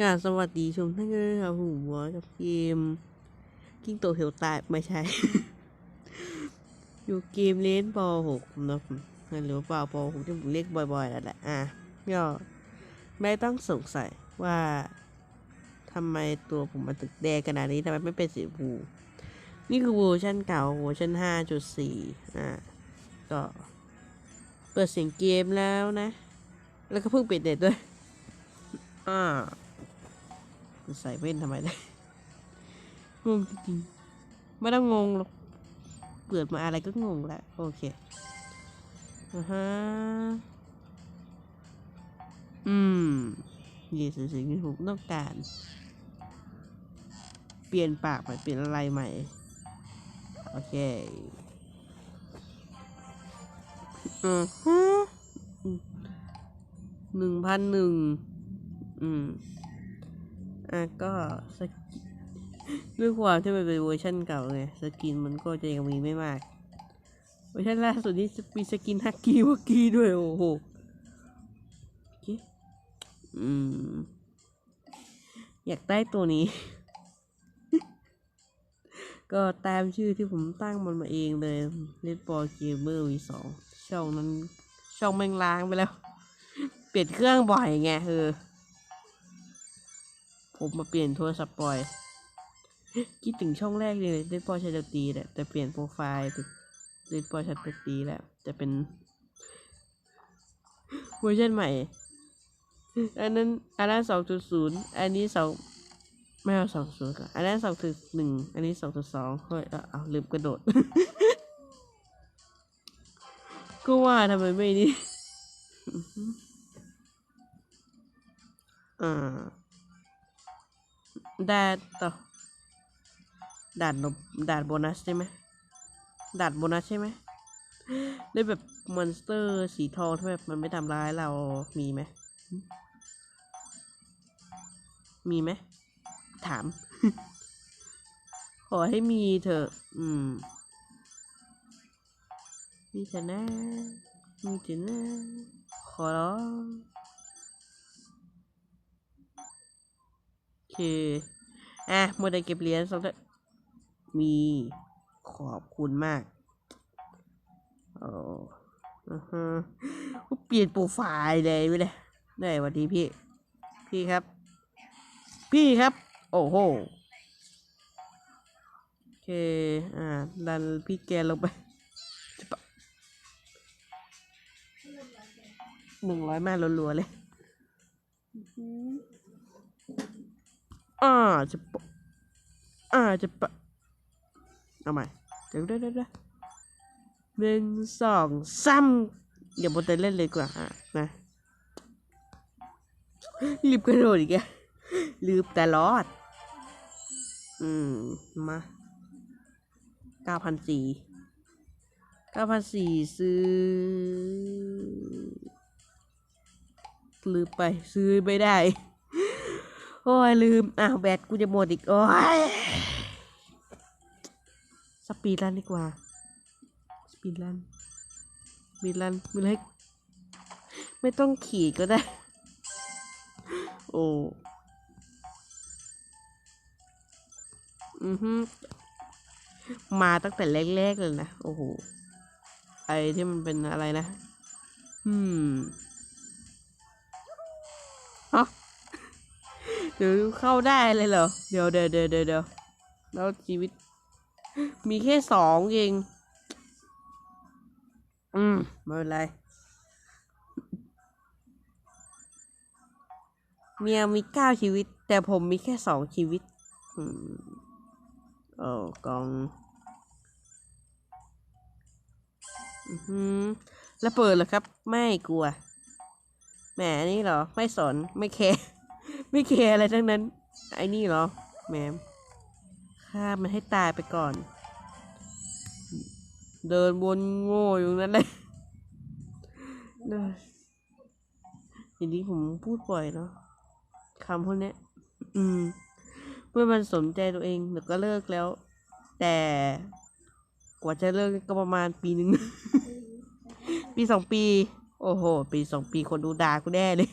ค่ะสวัสดีชมท่านด้วยครับผมวอกับเกม กิ้งโตเฮลตายไม่ใช่ อยู่เกมเลนปหกนะหรือเปล่าปหกที่ผมเรียกบ่อยๆแล้วแหละอะก็ไม่ต้องสงสัยว่าทำไมตัวผมมันถึงแดงขนาดนี้ทำไมไม่เป็นสีชมพูนี่คือเวอร์ชันเก่าเวอร์ชันห้าจุดสี่อะก็ เปิดเสียงเกมแล้วนะ แล้วก็เพิ่งปิดเน็ตด้วยอ่า ใส่เว่นทำไมได้งงจริงๆไม่ต้องงงหรอกเปิดมาอะไรก็งงแล้วโอเคอ่าฮะอืมนี่คือสิ่งที่ผมต้องการ เปลี่ยนปากใหม่เปลี่ยนอะไรใหม่ โอเคอือฮะหนึ่งพันหนึ่งอืม อะก็สกินด้วยความที่มันเป็นเวอร์ชันเก่าไงสกินมันก็จะยังมีไม่มาก เวอร์ชันล่าสุดนี้จะมีสกินฮักกี้วักกี้ด้วยโอ้โหอืม อยากได้ตัวนี้ ก็ตามชื่อที่ผมตั้งมันมาเองเลยเล่นบอลเกมเมอร์วีสองช่องนั้น ช่องแม่งล้างไปแล้ว เปลี่ยนเครื่องบ่อยไงเออ ผมมาเปลี่ยนโทรศัพท์บ่อย คิดถึงช่องแรกเลยเล่นบอลชาดตีแหละแต่เปลี่ยนโปรไฟล์เป็นเล่อลชาดตีแล้วจะเป็นเวอร์ชันใหม่ อันนั้นอันนั้นสองจุดศูนย์อันนี้สองไม่เอาสองศูนย์ก่อนอันนั้นสองจุดหนึ่งอันนี้สองจุดสองเฮ้ยเอาเอาลืมกระโดด ก็ว่าทำไมไม่นี่อ่า ด่านต่อด่านนบด่านโบนัสใช่ไหมด่านโบนัสใช่ไหมได้แบบมอนสเตอร์สีทองที่แบบมันไม่ทำร้ายเรามีไหมมีไหมถาม ขอให้มีเถอะ อืม มีเถอะนะมีเถอะนะขอร้อง เค อะโมเดลเก็บเหรียญสองเถอะมีขอบคุณมากโอ้อือเปลี่ยนโปรไฟล์เลยไม่ได้ได้สวัสดีพี่ พี่ครับ พี่ครับ โอ้โหโอเค อ่า ดันพี่แกลงไปหนึ่งร้อยมารัวๆเลย อาจะปะอาจะปะเอาใหม่เดี๋ยวเดี๋ยวเดี๋ยวหนึ่งสองสามเดี๋ยวโมเตเล่นเลยกว่าอะนะรีบกระโดดอีกแกลืมแต่รอด อืม มาเก้าพันสี่เก้าพันสี่ซื้อลืมไปซื้อไม่ได้ โอ้ยลืม อ้าวแบตกูจะหมดอีก โอ้ย สปีดรันดีกว่า สปีดรันสปีดรันม่เล็กไม่ต้องขี่ก็ได้ โอ้อือฮึมาตั้งแต่แรกๆเลยนะ โอ้โห ไอที่มันเป็นอะไรนะ อืมอ๋อ เดี๋ยวเข้าได้เลยเหรอ เดี๋ยวเดี๋ยวเดี๋ยวเดี๋ยวแล้วชีวิต มีแค่สองเอง อืมไม่เป็นไร เมียมีเก้าชีวิต แต่ผมมีแค่สองชีวิต อืมโอ้กอง อือหือแล้วเปิดเหรอครับ ไม่กลัว แหมนี่เหรอ ไม่สน ไม่แคร์ ไม่แคร์อะไรทั้งนั้น ไอ้นี่เหรอแหมฆ่ามันให้ตายไปก่อน เดินวนโง่อยู่นั่นเลยเนอย่างนี้ผมพูดบ่อยเนาะคำพวกนี้อืม เมื่อมันสนใจตัวเองเดี๋ยวก็เลิกแล้ว แต่กว่าจะเลิกก็ประมาณปีหนึ่ง ปีสองปี โอ้โห ปีสองปีคนดูด่ากูแน่เลย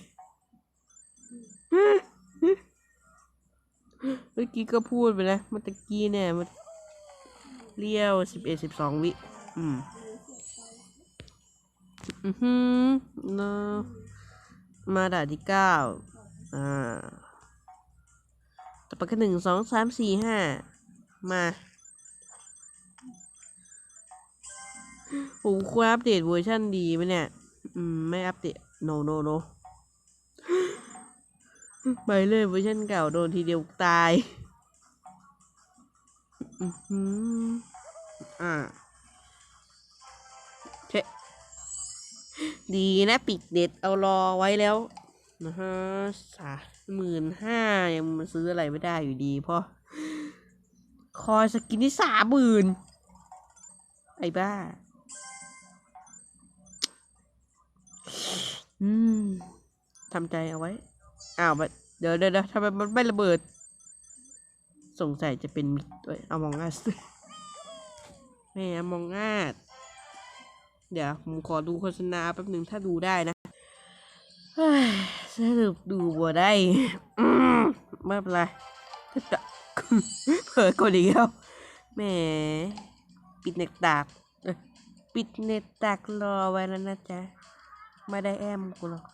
มื่อกี้ก็พูดไปแล้วเมื่อตะกี้เนี่ยมันเลี้ยวสิบเอ็ดสิบสองวิ อืม อือหือนอะมาด่านที่เก้าอ่าต่อไปก็หนึ่งสองสามสี่ห้ามาโอ้ควรอัปเดตเวอร์ชันดีไหมเนี่ย อืม ไม่อัปเดต no no no ไปเลยเวอร์ชันเก่าโดนทีเดียวตายอือหืออ่าเชดีนะปิดเด็ดเอารอไว้แล้วนะฮะสามหมื่นห้ายังมาซื้ออะไรไม่ได้อยู่ดีพราะคอยสกินที่สามหมื่นไอ้บ้า อืมทำใจเอาไว้ อ้าวมันเดี๋ยวเดี๋ยวเดี๋ยวทำไมมันไม่ระเบิด สงสัยจะเป็นมิดด้วยเอามองอาสแม่อมองอาสเดี๋ยวผมขอดูโฆษณาแป๊บหนึ่งถ้าดูได้นะเฮ้ยสรุปดูบัวได้มไม่เป็นไรเผลอกดอีกแล้วแหมปิดเน็ตดักปิดเน็ตดักรอไว้แล้วนะจ๊ะ ไม่ได้แอมกูหรอก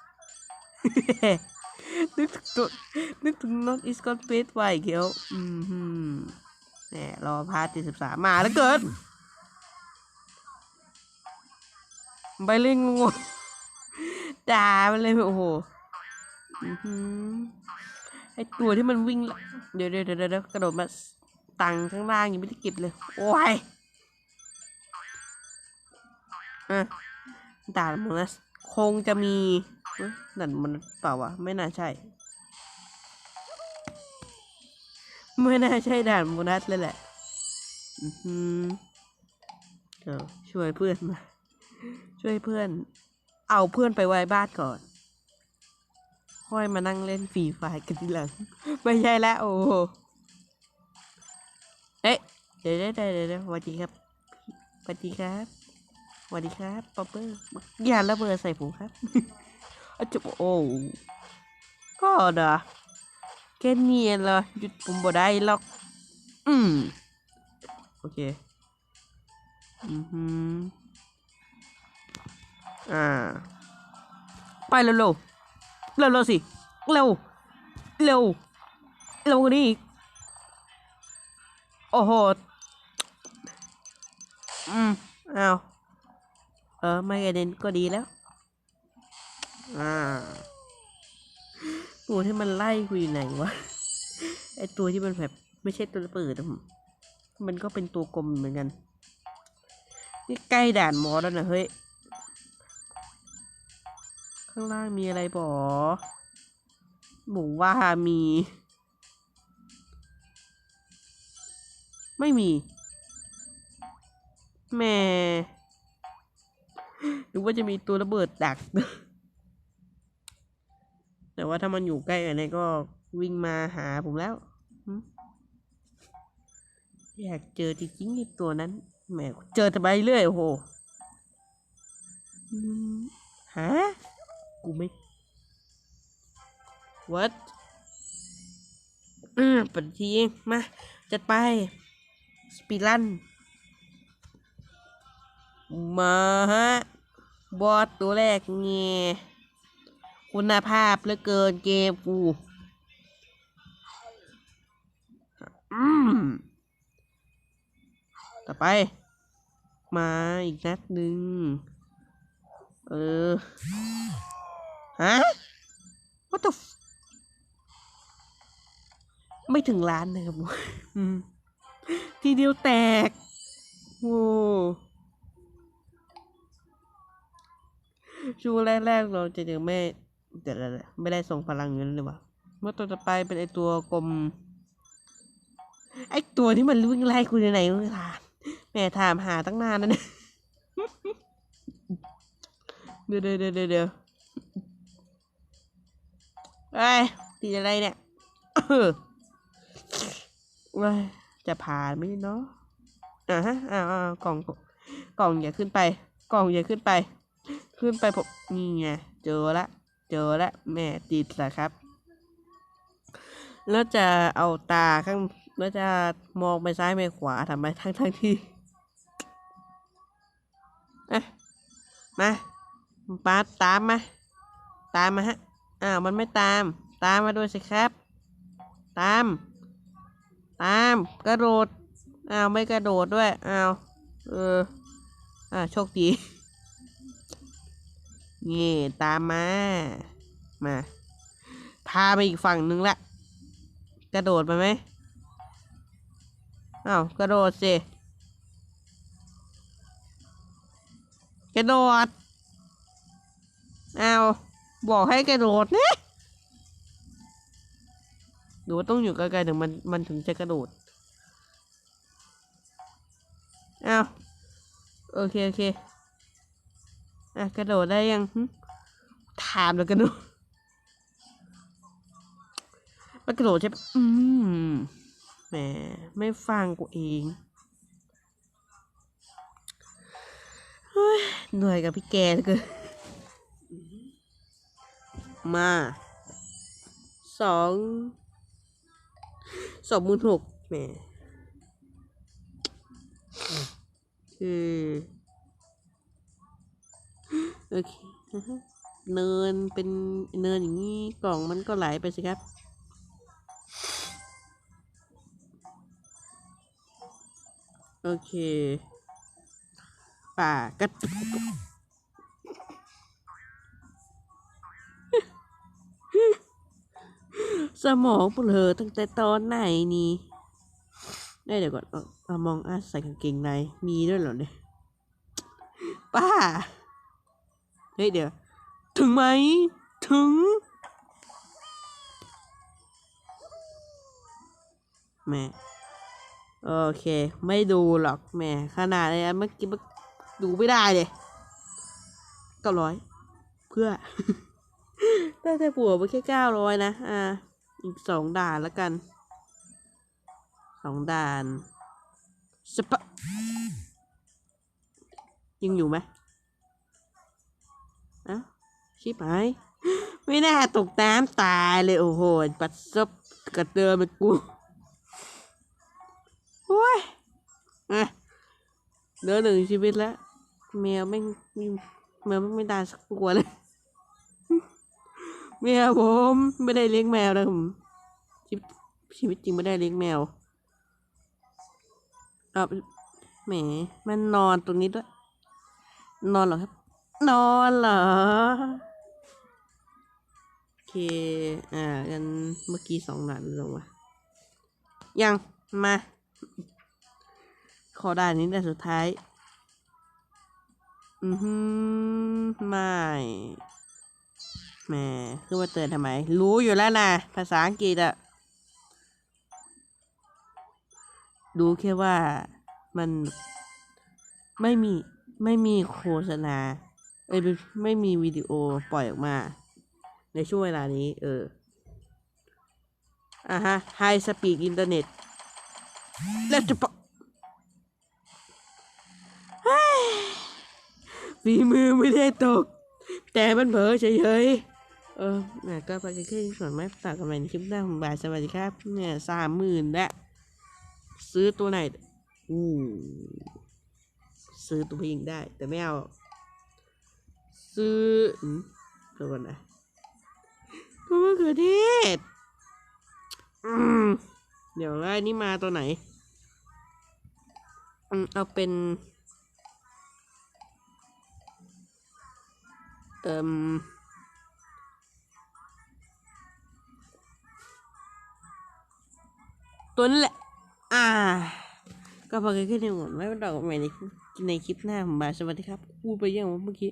นึกถึงตัวนึกถึงน็อตอิสกอตเฟสไว้เขียว อืมฮึแหมรอพาร์ทที่สิบสามมาแล้วเกิดไปเล่นงงด่ามันเลยโอ้โหอือหือไอตัวที่มันวิ่ง เดี๋ยวเดี๋ยวเดี๋ยวกระโดดมาตังข้างล่างยังไม่ได้เก็บเลย โอ้ยอะด่ามันนะคงจะมี นั่นมันเปล่าวะ ไม่น่าใช่ ไม่น่าใช่ด่านโบนัสเลยแหละอือหือเดี๋ยวช่วยเพื่อนมา ช่วยเพื่อน เอาเพื่อนไปไว้บ้านก่อน ค่อยมานั่งเล่นฟรีไฟกันทีหลัง ไม่ใช่แล้วโอ้โหเอ๊ะเดี๋ยวเดี๋ยวเดี๋ยวเดี๋ยวสวัสดีครับสวัสดีครับสวัสดีครับป๊อปเปอร์อย่าระเบิดใส่ผมครับ อะจุบโอ้ก็เด้อแค่เนียนเลยหยุดผมบ่ได้หรอก อืม โอเค อือหืออ่า ไปเร็วเร็วเร็วเร็วสิ เร็ว เร็ว เร็วกว่านี้อีก โอ้โห อืม เอา เออ ไม่กระเด็นก็ดีแล้ว อ่าตัวที่มันไล่กูอยู่ไหนวะ ไอตัวที่มันแบบไม่ใช่ตัวระเบิดมันก็เป็นตัวกลมเหมือนกัน นี่ใกล้ด่านมอสแล้วนะเฮ้ย ข้างล่างมีอะไรบอบอกว่ามี ไม่มีแหม่หรือว่าจะมีตัวระเบิดดัก แต่ว่าถ้ามันอยู่ใกล้กันเนี่ยก็วิ่งมาหาผมแล้วอยากเจอจริงๆตัวนั้นแหมเจอแต่ไปเรื่อยโอ้โหฮะกูไม่ what อ่าปฏิทีมา จัดไป สปีลัน มาฮะ บอสตัวแรกเงี้ย คุณภาพเหลือเกินเกมกูอืมต่อไป มาอีกนัดหนึ่งเออ ฮะ what the ไม่ถึงล้านนะครับอืมทีเดียวแตกโอ้ช่วงแรกๆเราจะยังไม่ เดี๋ยวไม่ได้ส่งพลังเงินเลยวะเมื่อตัวต่อไปเป็นไอตัวกลม ไอตัวที่มันวิ่งไล่คุณอยู่ไหนคุณถามแม่ถามหาตั้งนานแล้วเนี่ยเดี๋ยวเดี๋ยวเดี๋ยวเดี๋ยวไอ้ตีอะไรเนี่ยเออเว้ยจะผ่านไหมเนาะอ่าฮะอ่าอ่ากล่องกล่องอย่าขึ้นไป กล่องอย่าขึ้นไป ขึ้นไปผมนี่ไงเจอละ เจอและแม่ติดละครับ แล้วจะเอาตาข้างแล้วจะมองไปซ้ายไปขวาทำไมทั้งทั้งที่อะมาปาดตามมา ตามมาฮะ อ้าวมันไม่ตาม ตามมาด้วยสิครับ ตาม ตาม กระโดด อ้าวไม่กระโดดด้วย อ้าว เออ อ่าโชคดี นี่ตามมา มา พาไปอีกฝั่งหนึ่งละกระโดดไปไหมอ้าวกระโดดสิกระโดดอ้าวบอกให้กระโดดนี่หรือว่าต้องอยู่ไกลๆถึงมันมันถึงจะกระโดดอ้าวโอเค โอเค อะกระโดดได้ยังถามแล้วกระโดดมันกระโดดใช่ปะอืมแหมไม่ฟังกูเองเฮ้ยเหนื่อยกับพี่แกเลือเกินมาสองสองหมื่นหกแหมคือ โอเคเนินเป็นเนินอย่างนี้กล่องมันก็ไหลไปสิครับ โอเค ป่ากระตุกสมองเปลือตั้งแต่ตอนไหนนี่ได้เดี๋ยวก่อนเอาเอามองอาใส่กางเกงในมีด้วยเหรอเนี่ยป้า เฮ้ยเดี๋ยว ถึงไหม ถึง แม่โอเค ไม่ดูหรอกแม่ขนาดนี้เมื่อกี้มันดูไม่ได้เลยเก้าร้อยเพื่อได้แต่ผัวไปแค่เก้าร้อยนะ อ่า อีกสองด่านแล้วกัน สองด่านสปะยังอยู่ไหม เอ้าชิบหายไม่น่าตกน้ำตายเลยโอ้โห ปัดซบกระเตือมันกูโอ้ยอะเหลือหนึ่งชีวิตแล้วแมวไม่งมีแมวไม่ได้สักตัวเลยแมวผมไม่ได้เลี้ยงแมวนะผมชีวิตชีวิตจริงไม่ได้เลี้ยงแมวเอาแหมมันนอนตรงนี้ด้วย นอนเหรอครับ นอนเหรอ โอเค อ่ากันเมื่อกี้สองหนันลงมา ยัง มา ขอด่านนี้แต่สุดท้าย อือฮึไม่แหมคือมาเตือนทำไม รู้อยู่แล้วนะภาษาอังกฤษอะดูแค่ว่ามันไม่มีไม่มีโฆษณา เอ้ยไม่มีวิดีโอปล่อยออกมา ในช่วงเวลานี้ เอออะฮะ High Speed Internet แล้วจะปะฝีมือไม่ได้ตก แต่มันเผลอเฉยๆเออเนี่ยก็ไปกันแค่นี้ส่วนไม่ฝากกันใหม่ในคลิปหน้าผมบายสวัสดีครับเนี่ยสามหมื่นและ ซื้อตัวไหน อู้ซื้อตัวผู้หญิงได้ แต่ไม่เอา ซื้ออืมเดี๋ยวก่อนนะตัวมะเขือเทศอืมเดี๋ยวแล้วอันนี้มาตัวไหนอืมเอาเป็น เอ่มตัวนั่นแหละ อ่า ก็พอแค่นี้หมดไม่เป็นไรใหม่ในในคลิปหน้าผมบายสวัสดีครับ พูดไปยังว่าเมื่อกี้